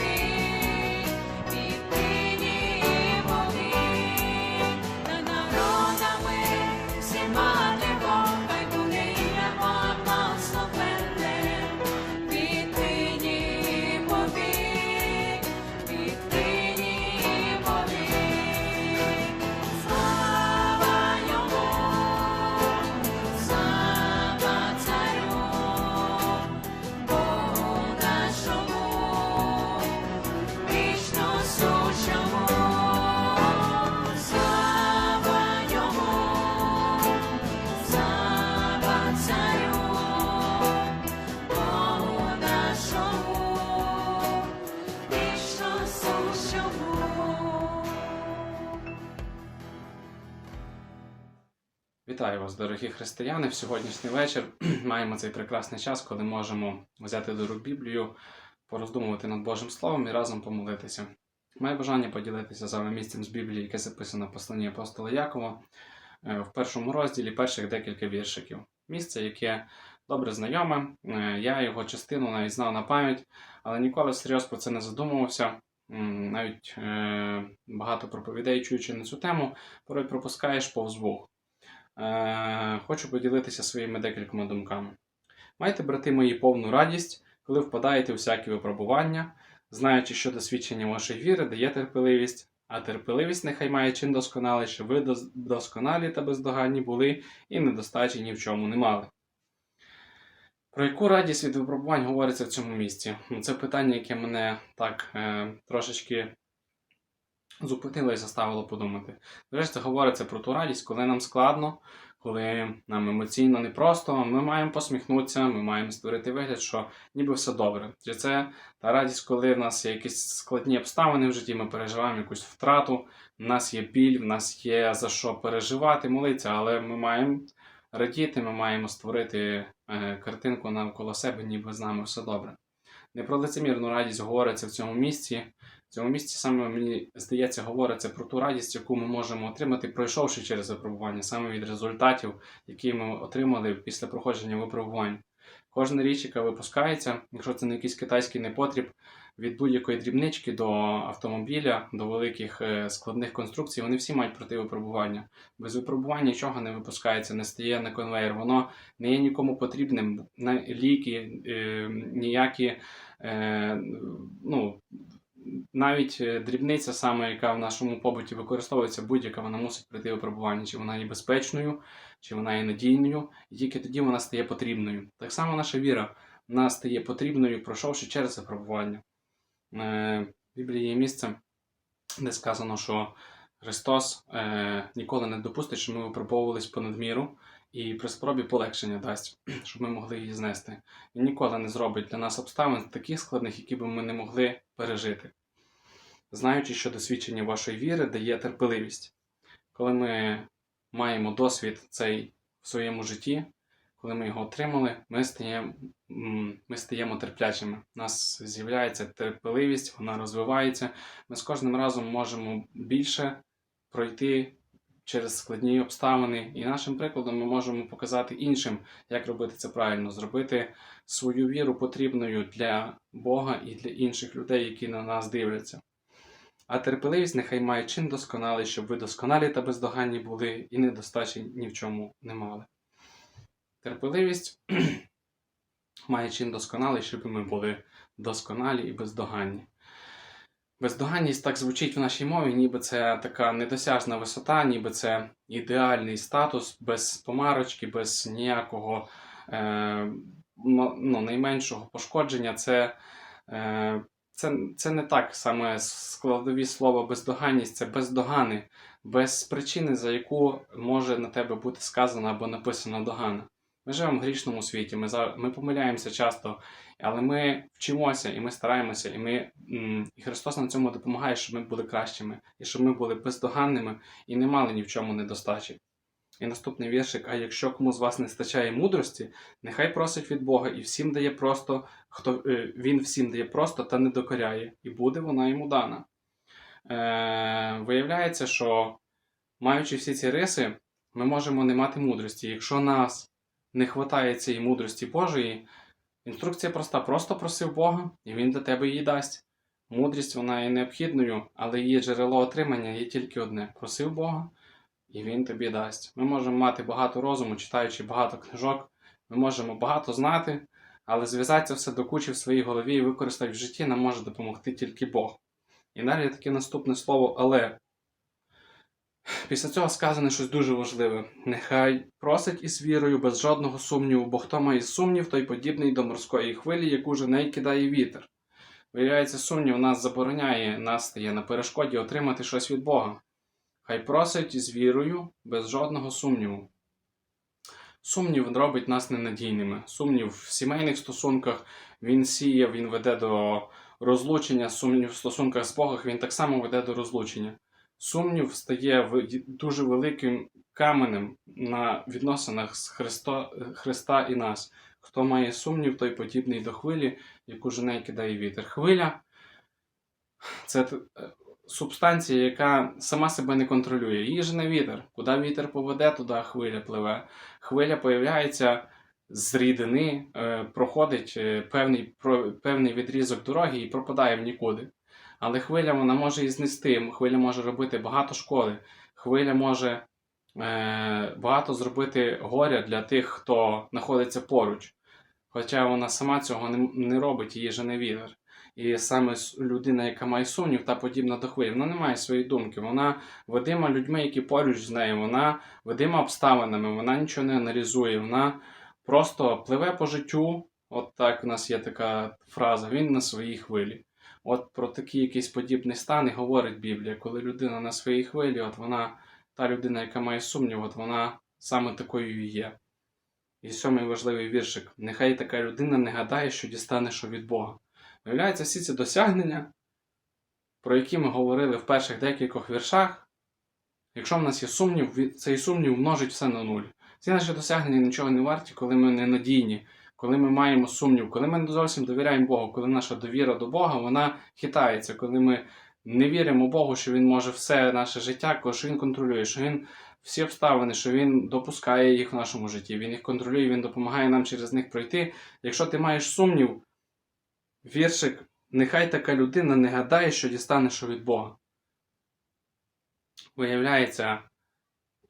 і Вітаю вас, дорогі християни. В сьогоднішній вечір маємо цей прекрасний час, коли можемо взяти до рук Біблію, пороздумувати над Божим Словом і разом помолитися. Маю бажання поділитися з вами місцем з Біблії, яке записано в посланні апостола Якова е, в першому розділі перших декілька віршиків. Місце, яке добре знайоме. Е, Я його частину навіть знав на пам'ять, але ніколи всерйоз про це не задумувався. Навіть е, багато проповідей, чуючи на цю тему, порой пропускаєш повз вух. Е, хочу поділитися своїми декількома думками. Майте, брати мої, повну радість, коли впадаєте у всякі випробування, знаючи, що досвідчення вашої віри дає терпеливість, а терпеливість нехай має чин досконалий, щоб ви досконалі та бездоганні були і недостачі ні в чому не мали. Про яку радість від випробувань говориться в цьому місці? Ну, Це питання, яке мене так е, трошечки зупинило і заставило подумати. Зрештою, говориться про ту радість, коли нам складно, коли нам емоційно непросто, ми маємо посміхнутися, ми маємо створити вигляд, що ніби все добре. Чи це та радість, коли в нас є якісь складні обставини в житті, ми переживаємо якусь втрату, в нас є біль, в нас є за що переживати, молитися, але ми маємо радіти, ми маємо створити е, картинку навколо себе, ніби з нами все добре. Не про лицемірну радість говориться в цьому місці. Цьому місці саме мені здається, говориться про ту радість, яку ми можемо отримати, пройшовши через випробування, саме від результатів, які ми отримали після проходження випробувань. Кожна річ, яка випускається, якщо це не якийсь китайський непотріб, від будь-якої дрібнички до автомобіля, до великих е, складних конструкцій, вони всі мають пройти випробування. Без випробування нічого не випускається, не стає на конвейер. Воно не є нікому потрібним. Ліки, е, ніякі е, ну, навіть е, дрібниця, саме яка в нашому побуті використовується, будь-яка вона мусить пройти випробування, чи вона є безпечною, чи вона є надійною, і тільки тоді вона стає потрібною. Так само наша віра вона стає потрібною, пройшовши через випробування. Е, В Біблії є місце, де сказано, що Христос е, ніколи не допустить, щоб ми випробовувались понад міру і при спробі полегшення дасть, щоб ми могли її знести. Він ніколи не зробить для нас обставин таких складних, які би ми не могли пережити. Знаючи, що досвідчення вашої віри дає терпеливість. Коли ми маємо досвід цей в своєму житті, коли ми його отримали, ми стаємо, ми стаємо терплячими. У нас з'являється терпеливість, вона розвивається. Ми з кожним разом можемо більше пройти через складні обставини, і нашим прикладом ми можемо показати іншим, як робити це правильно, зробити свою віру потрібною для Бога і для інших людей, які на нас дивляться. А терпеливість нехай має чин досконалий, щоб ви досконалі та бездоганні були і недостачі ні в чому не мали. Терпеливість має чин досконалий, щоб ми були досконалі і бездоганні. Бездоганність так звучить в нашій мові, ніби це така недосяжна висота, ніби це ідеальний статус без помарочки, без ніякого е, ну, найменшого пошкодження. Це, е, це, це не так саме складові слова бездоганність, це бездогани, без причини, за яку може на тебе бути сказано або написано догана. Ми живемо в грішному світі, ми, ми помиляємося часто, але ми вчимося і ми стараємося, і, ми, і Христос нам цьому допомагає, щоб ми були кращими, і щоб ми були бездоганними і не мали ні в чому недостачі. І наступний віршик: а якщо кому з вас не стачає мудрості, нехай просить від Бога і всім дає просто, хто е, він всім дає просто та не докоряє, і буде вона йому дана. Е, виявляється, що маючи всі ці риси, ми можемо не мати мудрості. Якщо нас не вистачає цієї мудрості Божої, інструкція проста: просто просив Бога, і Він до тебе її дасть. Мудрість вона є необхідною, але її джерело отримання є тільки одне: просив Бога, і Він тобі дасть. Ми можемо мати багато розуму, читаючи багато книжок, ми можемо багато знати, але зв'язати це все до кучі в своїй голові і використати в житті нам може допомогти тільки Бог. І далі таке наступне слово але. Після цього сказане щось дуже важливе. Нехай просить із вірою без жодного сумніву, бо хто має сумнів, той подібний до морської хвилі, яку жене й кидає вітер. Виявляється, сумнів нас забороняє, нас стає на перешкоді отримати щось від Бога. Хай просить із вірою без жодного сумніву. Сумнів робить нас ненадійними. Сумнів в сімейних стосунках він сіє, він веде до розлучення, сумнів в стосунках з Богом він так само веде до розлучення. Сумнів стає дуже великим каменем на відносинах з Христо, Христа і нас. Хто має сумнів, той подібний до хвилі, яку жене кидає вітер. Хвиля це е, субстанція, яка сама себе не контролює. Її жене вітер. Куди вітер поведе, туди хвиля пливе. Хвиля появляється з рідини, е, проходить е, певний, певний відрізок дороги і пропадає в нікуди. Але хвиля вона може і знести, хвиля може робити багато шкоди, хвиля може е, багато зробити горя для тих, хто знаходиться поруч. Хоча вона сама цього не, не робить, її же не вітер. І саме людина, яка має сумнів та подібна до хвилі, вона не має своєї думки. Вона ведима людьми, які поруч з нею, вона ведима обставинами, вона нічого не аналізує, вона просто пливе по життю. От так у нас є така фраза: він на своїй хвилі. От про такий якийсь подібний стан і говорить Біблія, коли людина на своїй хвилі, от вона, та людина, яка має сумнів, от вона саме такою і є. І сьомий важливий віршик. Нехай така людина не гадає, що дістане що від Бога. Виявляється, всі ці досягнення, про які ми говорили в перших декількох віршах, якщо в нас є сумнів, цей сумнів множить все на нуль. Ці наші досягнення нічого не варті, коли ми ненадійні, коли ми маємо сумнів, коли ми не зовсім довіряємо Богу, коли наша довіра до Бога вона хитається, коли ми не віримо Богу, що Він може все наше життя, що Він контролює, що Він всі обставини, що Він допускає їх в нашому житті, Він їх контролює, Він допомагає нам через них пройти. Якщо ти маєш сумнів, віршик, нехай така людина не гадає, що дістане від Бога. Виявляється,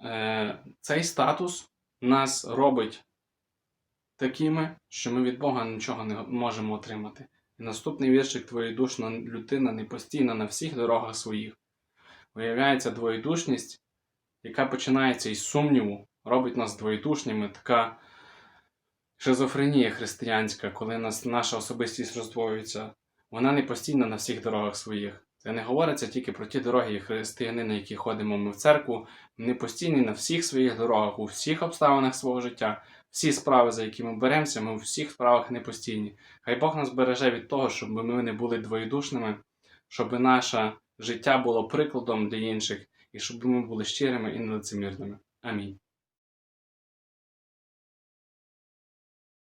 е, цей статус нас робить такими, що ми від Бога нічого не можемо отримати. І наступний віршик двоєдушна людина не постійна на всіх дорогах своїх. Виявляється, двоєдушність, яка починається із сумніву, робить нас двоєдушніми, така шизофренія християнська, коли нас, наша особистість роздвоюється. Вона не постійна на всіх дорогах своїх. Це не говориться тільки про ті дороги, як християни, на які ходимо ми в церкву. Вони постійні на всіх своїх дорогах, у всіх обставинах свого життя, всі справи, за які ми беремося, ми у всіх справах не постійні. Хай Бог нас береже від того, щоб ми не були двоєдушними, щоб наше життя було прикладом для інших, і щоб ми були щирими і нелицемірними. Амінь.